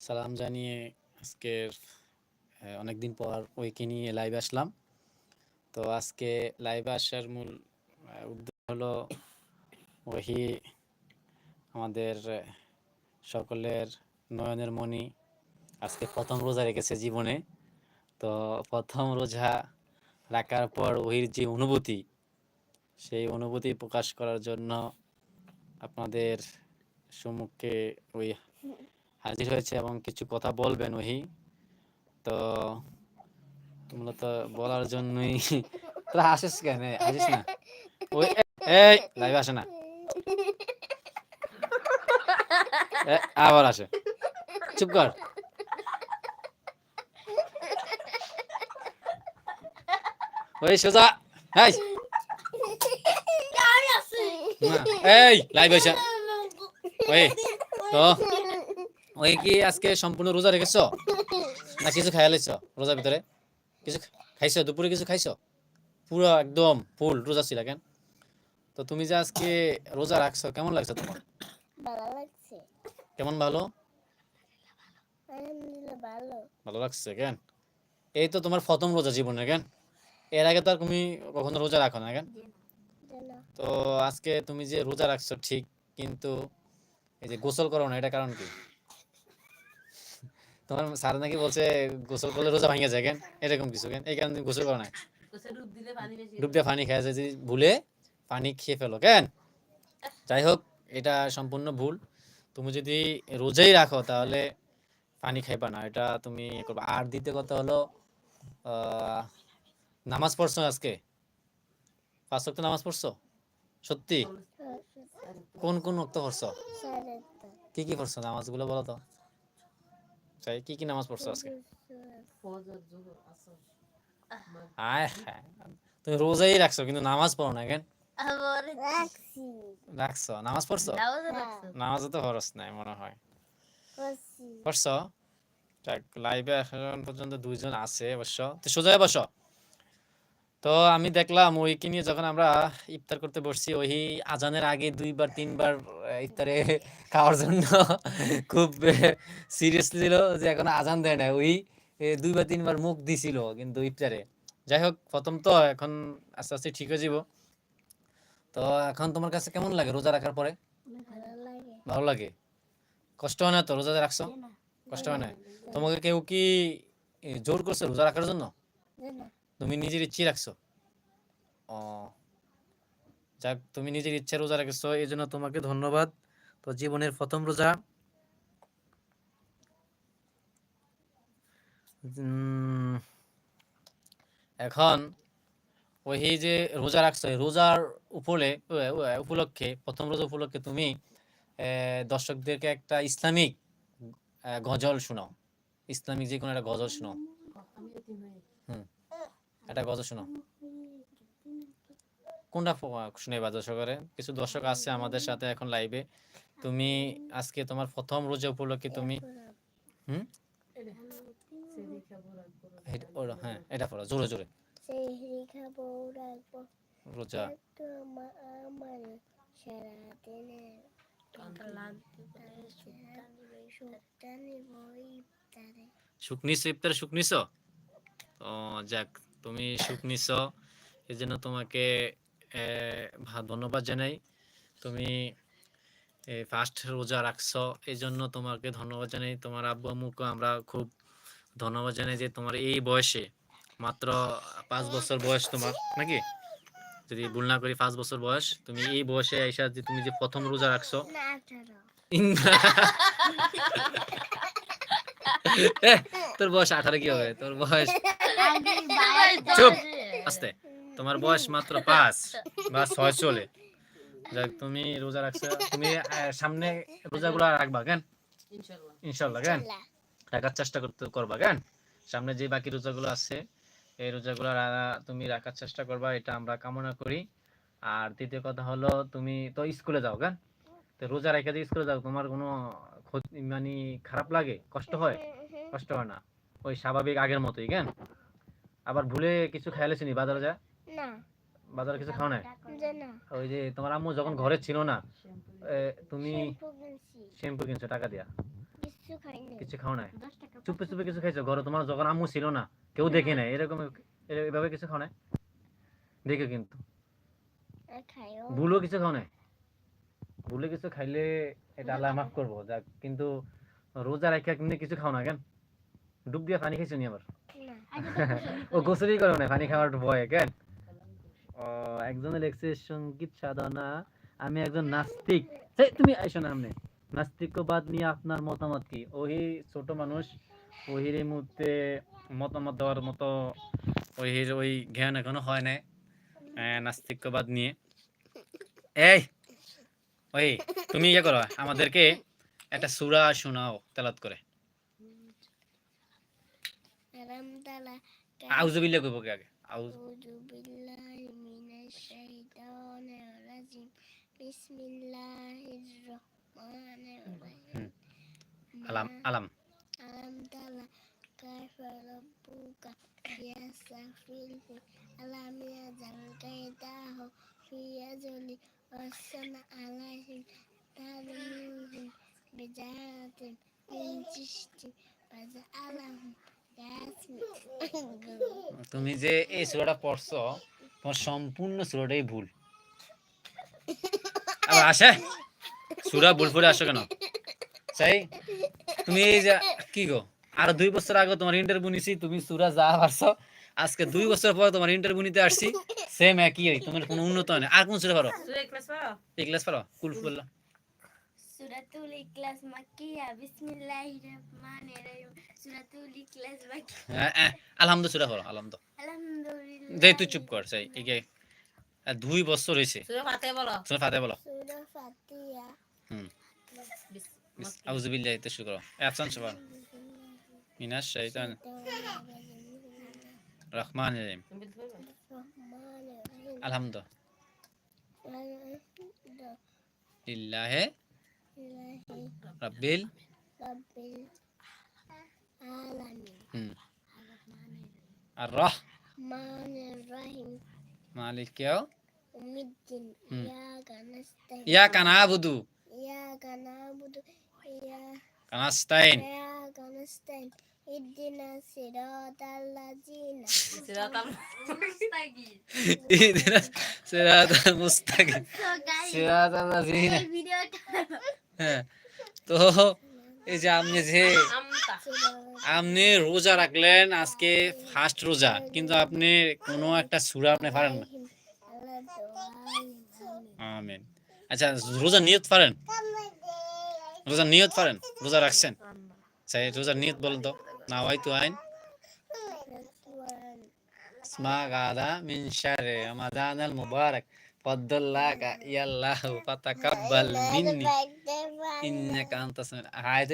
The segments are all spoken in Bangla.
সালাম জানিয়ে আজকের অনেক দিন পর ওইকে নিয়ে লাইভ আসলাম। তো আজকে লাইভে আসার মূল উদ্দেশ্য হলো ওহি আমাদের সকলের নয়নের মণি আজকে প্রথম রোজা রেখেছে জীবনে। তো প্রথম রোজা রাখার পর ওহির যে অনুভূতি, সেই অনুভূতি প্রকাশ করার জন্য আপনাদের সম্মুখে ওই হাজির হয়েছে এবং কিছু কথা বলবেন ওহি। তো মূলত বলার জন্যই তোরা হাসিস কেন? এ, হাসিস না? ওই এই লাইভে আসে না। আবার আসে। চুপ কর। ওই সোজা। এই এই লাইভ হয়েছে ওই তো। ওই কি আজকে সম্পূর্ণ রোজা রেখেছো? না কিছু খাইয়া লাইছো রোজার ভিতরে? কিছু খাইছো? দুপুরে কিছু খাইছো? পুরো একদম ফুল রোজা ছিল কেন? তো তুমি যে আজকে রোজা রাখছো কেমন লাগছে তোমার? ভালো লাগছে। কেমন ভালো? ভালো। লাগছে কেন? এই তো তোমার প্রথম রোজা জীবনের কেন? এর আগে তো আর তুমি কখনো রোজা রাখো না কেন? তো আজকে তুমি যে রোজা রাখছো ঠিক কিন্তু এই যে গোসল করো না এটা কারণ কি? তোমার স্যার নাকি বলছে গোসল করলে রোজা ভাঙে যায় কেন? এরকম কিছু কেন? এই কারণে তুমি গোসল করো না ডুব দিয়ে পানি খেয়ে যায় যদি ভুলে পানি খেয়ে ফেলো কেন? যাই হোক এটা সম্পূর্ণ ভুল। তুমি যদি রোজাই রাখো তাহলে পানি খাইবা না। এটা তুমি করবা। আর দ্বিতীয় কথা হলো আহ, নামাজ পড়ছো আজকে? পাঁচ ওয়াক্ত নামাজ পড়ছো? সত্যি? কোন কোন ওক্ত পড়ছো? কি কি পড়ছো? নামাজগুলো বলো তো। চাই কি কি নামাজ পড়ছো আজকে আয় তুমি রোজাই রাখছো কিন্তু নামাজ পড়ো না কেন রাখছো নামাজ পড়ছো নামাজ তো খরচ নাই মনে হয় পড়ছো লাইভে এখন পর্যন্ত দুইজন আছে অবশ্য তো সোজা বসো তো আমি দেখলাম ওইকে নিয়ে যখন আমরা ইফতার করতে বসছি ওই আজানের আগে দুইবার তিনবার ইফতারে খাওয়ার জন্য খুব সিরিয়াসলি ছিল যে এখন আজান দেয় না ওই দুইবার তিনবার মুখ দিছিল কিন্তু ইফতারে। যাই হোক প্রথম তো এখন আস্তে আস্তে ঠিক হয়ে যাব। তো এখন তোমার কাছে কেমন লাগে রোজা রাখার পরে? ভালো লাগে। কষ্ট হয় না তো রোজা রাখছো? কষ্ট হয় না। তোমাকে কেউ কি জোর করছে রোজা রাখার জন্য? জানো তুমি নিজের ইচ্ছে রাখছো। ও, যাক, তুমি নিজের ইচ্ছে রোজা রাখছো এই জন্য তোমাকে ধন্যবাদ। তো জীবনের প্রথম রোজা। এখন ওই যে রোজা রাখছো রোজার উপলে উ- উ- উপলক্ষে, প্রথম রোজা উপলক্ষে তুমি দর্শকদেরকে একটা ইসলামিক গজল শোনাও। ইসলামিক যে কোনো একটা গজল শোনাও। একটা গজল শোনাও কোনটা শুনে বা দর্শকরে কিছু দর্শক আছে আমাদের সাথে এখন লাইভে তুমি আজকে তোমার প্রথম রোজা উপলক্ষে তুমি হুম? হ্যাঁ এটা পড়ো, জোরে জোরে। রোজা। নিব ইফতারে? নিছো? ও, যাক। তুমি সুখ নিছো এই জন্য তোমাকে ধন্যবাদ জানাই। তুমি ফার্স্ট রোজা রাখছো এই জন্য তোমাকে ধন্যবাদ জানাই। তোমার আব্বু আম্মুকে আমরা খুব ধন্যবাদ জানাই যে তোমার এই বয়সে মাত্র পাঁচ বছর বয়স তোমার নাকি? যদি ভুল না করি পাঁচ বছর বয়স তুমি এই বয়সে আইসা যে তুমি যে প্রথম রোজা রাখছো। তোর বয়স আঠারো কি হবে? তোর বয়স চুপ। আস্তে। তোমার বয়স মাত্র পাঁচ বা ছয় চলে। যাক তুমি রোজা রাখছো। তুমি সামনে রোজাগুলো রাখবা কেন? ইনশাল্লাহ। কেন? রাখার চেষ্টা করতে করবা কেন? সামনে যে বাকি রোজাগুলো আছে এই রোজাগুলো রা- তুমি রাখার চেষ্টা করবা এটা আমরা কামনা করি। আর দ্বিতীয় কথা হলো তুমি তো স্কুলে যাও কেন? তো রোজা রেখে দিয়ে স্কুলে যাও তোমার কোনো ক্ষতি মানে খারাপ লাগে? কষ্ট হয়? কষ্ট হয় না? ওই স্বাভাবিক আগের মতোই কেন? আবার ভুলে কিছু খেয়ালেছি নি বাজারে যা। না। বাজারে কিছু খাও না। ওই যে তোমার আম্মু যখন ঘরে ছিল না তুমি শ্যাম্পু কিনছো। টাকা দিয়া? কিছু খাইনি। খাও নাই? চুপে চুপে কিছু খাইছো? ঘরে তোমার যখন আম্মু ছিল না কেউ দেখে নাই? এরকম এভাবে কিছু খাও নাই? দেখে কিন্তু। ভুলও কিছু খাও নাই? ভুলে কিছু খাইলে এটা আল্লাহ মাফ করব। যাক কিন্তু রোজা রাখা কিন্তু কিছু খাও না কেন? ডুব দিয়ে পানি খাইছো নি আবার? ও না পানি খাওয়ার ভয়ে কেন? ও লেখছে সংগীত সাধনা আমি একজন নাস্তিক। তুমি আইসো না সামনে। নাস্তিকবাদ নিয়ে আপনার মতামত কি? ওহি ছোট মানুষ ওহির এই মুহূর্তে মতামত দেওয়ার মতো ওহির ওই জ্ঞান এখনও হয় আহ, নাস্তিকবাদ নিয়ে। এই ওই তুমি ইয়ে করো আমাদেরকে একটা সুরা শোনাও তেলাত করে। আউজুবিল্লাহ কইব কে আগে আউজ أعوذ بالله من الشيطان الرجيم بسم الله الرحمن الرحيم আলাম ما আলাম ألم تر كيف ربك يستغفر ألم يجعل كيده في يزل وأرسل عليهم ترميهم بجارة من سجيل فجعلهم كعصف তুমি যে এই সুরাটা পড়ছো তোমার সম্পূর্ণ সুরাটাই ভুল। আবার আসে? সুরা ভুল পড়ে আসো কেন? চাই তুমি এই যে কি গো? আর দুই বছর আগে তোমার ইন্টারভিউ নিছি তুমি সুরা যা পারছ আজকে দুই বছর পর তোমার ইন্টারভিউ নিতে আসছি সেম একই তোমার কোনো উন্নত হয় না আর কোন সুরা পারো ক্লাস পারো ক্লাস পারো কুল ফুল্লা Suratul Ikhlas Makkiyah Bismillahirrahmanirrahim. Suratul Ikhlas Makkiyah হ্যাঁ, আলহামদুলিল্লাহ সুরা পড়ো আলহামদুলিল্লাহ। Alhamdulillah দেই তুই চুপ কর চাই এই দুই বছর বলো। বলো। হুম। আউযু বিল্লাহি মিনাশ শাইতান। রহিম আলহামদুলিল্লাহ। লিল্লাহি রাব্বিল Rabbil Alamin হুম আর রহ মালিক Hmm. Iyaka nasta'in ইয়া কানাবুদু Iyaka na'budu Iyaka কানাস্তাইন nasta'in Ihdina siratal ladzina সিরাতাম ইহদিনাস সিরাতাল মুস্তাকিম সিরাতাল লাযিনা ভিডিওটা হ্যাঁ। তো এই যে আপনি যে আপনি রোজা রাখলেন আজকে ফার্স্ট রোজা কিন্তু আপনি কোনো একটা সূরা আপনি পারেন না। আমিন। আচ্ছা রোজা নিয়ত পারেন? রোজা নিয়ত পারেন? রোজা রাখছেন? চাই রোজার নিয়ত বলেন তো। না হয়তো আইন। মা গাদা মিন শারে মুবারক।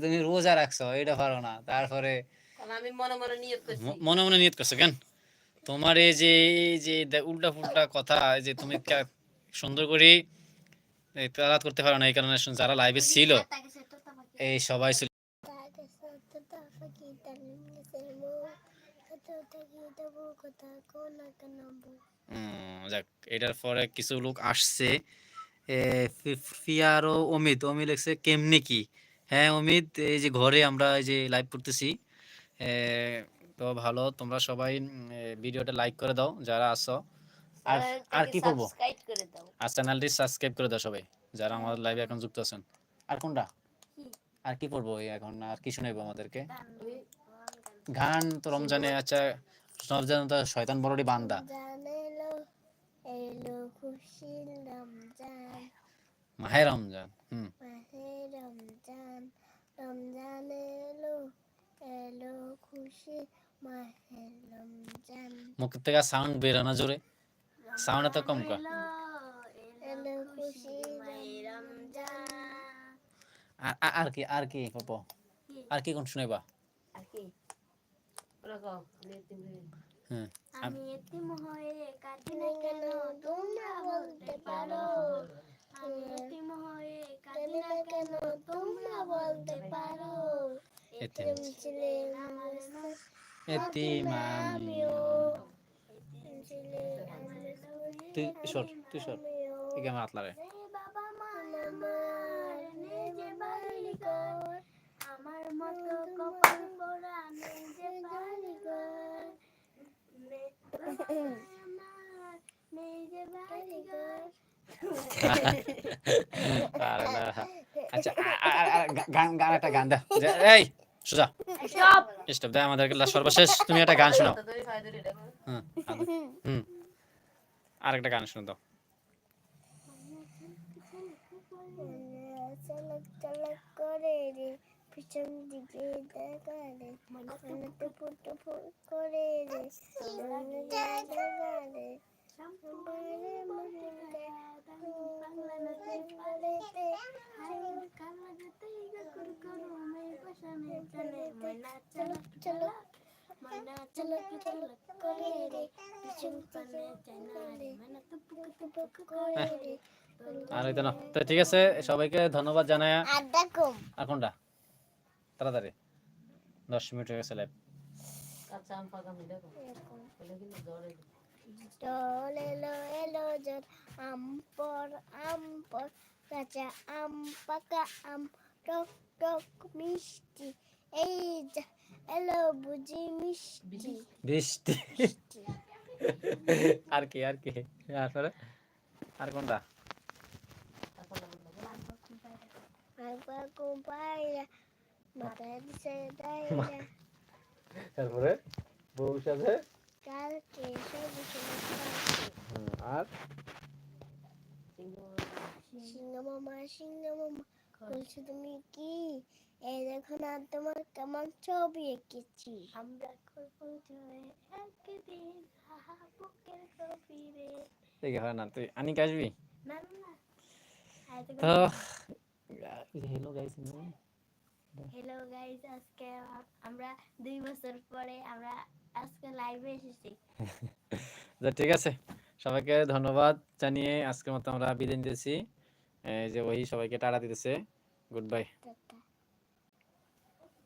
তুমি রোজা রাখছো এটা পারো না তারপরে মনে মনে নিয়ত করছি কেন তোমার এই যে এই যে উল্টা ফুল্টা কথা যে তুমি কা- সুন্দর করে তালাত করতে পারো না এই কারণে যারা লাইভে ছিল এই সবাই ছিল উম, যাক এটার পরে কিছু লোক আসছে। এ, ফিয়ার ও অমিত অমিত লিখছে কেমনে কি? হ্যাঁ অমিত এই যে ঘরে আমরা এই যে লাইভ করতেছি তো ভালো তোমরা সবাই ভিডিওটা লাইক করে দাও যারা আছো। আর আর কি করব? দাও। আর চ্যানেলটি সাবস্ক্রাইব করে দাও সবাই যারা আমাদের লাইভে এখন যুক্ত আছেন। আর কোনটা? আর কি পড়ব এখন? আর কি শোনাইবো আমাদেরকে। গান। তো রমজানে আচ্ছা রমজান তো শয়তান বড়টি বান্দা মাহে রমজান হুম। মাহে রমজান রমজান এলো এলো খুশি মাহে রমজান। মুখ থেকে সাউন্ড বেরোনো জোরে। সাউন্ড এত কম কর এলো খুশি মাহে রমজান। আর কি আর কি আর কি কোন শুনাইবা? আর কি ওরা কও আমি এতিম হয়ে। আমি এতিম হয়ে কাঁদি না কেন তোমরা বলতে পারো? আমি এতিম হয়ে কাঁদি না কেন তোমরা বলতে পারো? এতিম। এতিম ছিলে আমার এতিম আমিও। এতিম ছিলে আমার তুই সর তুই সর। আমার হাত লাগে বাবা মা আমার নিজে বাড়ি কর আমার মতো আমার নেই যে বাড়িঘর পারে না। আচ্ছা একটা গান দাও। এই, সুজা। স্টপ দে আমাদের সর্বশেষ। তুমি একটা গান শোনাও। তো হুম। হুম। আরেকটা গান শোনো দাও। চলক চলক করে পিছন দিকে দেখা রে মনে টুপু টুপু করে রে। মনে মনে করু চলে রে পিছন পানে চেনা রে ময়না টুপু টুপু করে রে আর ঠিক আছে সবাইকে ধন্যবাদ জানায়। আর কোনটা? তাড়াতাড়ি। দশ মিনিট হয়ে গেছে লাইভ আচ্ছা জ্বরে জল এলো এলো জল আম পর আম পর কাঁচা আম পাকা আম টক টক মিষ্টি। এই যা এলো বুঝি মিষ্টি। বৃষ্টি আর কি আর কি? তারপরে আর কোনটা? তারপরে বউ সাথে? আর? বলছো তুমি কি? এই দেখো না তোমার কেমন ছবি এঁকেছি। আমরা করব জয় একদিন হাহা বুকের গভীরে ঠিক আছে না তুই না না তো হ্যালো গাইস হ্যালো গাইস আজকে আমরা দুই বছর পরে আমরা আজকে লাইভে এসেছি। ঠিক আছে। সবাইকে ধন্যবাদ জানিয়ে আজকের মতো আমরা বিদায় নিতেছি। এই যে ওই সবাইকে টাটা দিতেছে। Good bye